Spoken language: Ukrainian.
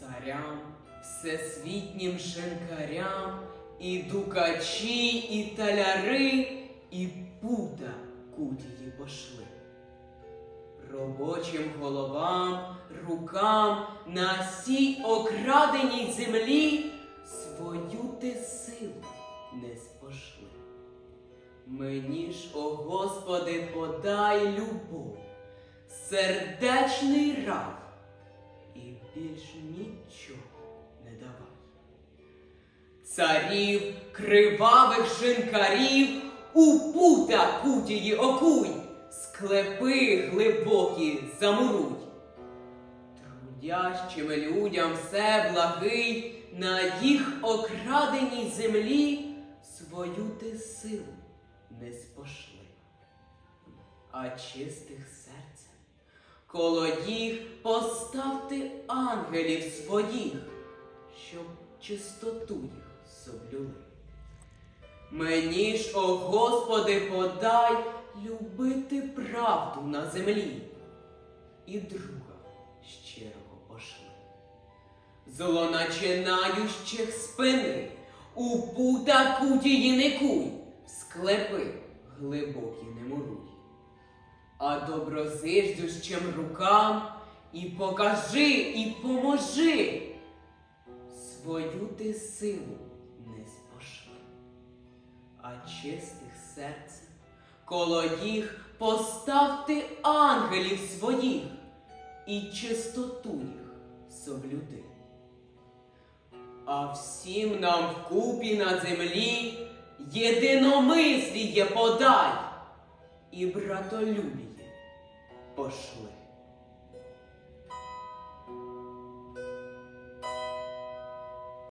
царям, всесвітнім шинкарям, і дукачі, і таляри, і пута кутії пошли. Робочим головам, рукам на сій окраденій землі свою ти силу не спошли. Мені ж, о Господи, подай любов, сердечний рай, і більш нічого не давай. Царів, кривавих шинкарів, у пута кутії окуй, склепи глибокі замуруй. Трудящим людям все благий, на їх окраденій землі свою ти силу не спошли. А чистих серцем коло їх поставте ангелів своїх, щоб чистоту їх соблюли. Мені ж, о Господи, подай любити правду на землі і друга щирого пошли. Злоначинаючих спини, у пута кутії не куй, склепи глибокі не муруй. А доброзиждющим рукам і покажи, і поможи. Свою ти силу не спошли, а чистих серцем коло їх поставте ангелів своїх і чистоту їх соблюди. А всім нам вкупі на землі єдиномисліє подай і братолюбії пошли.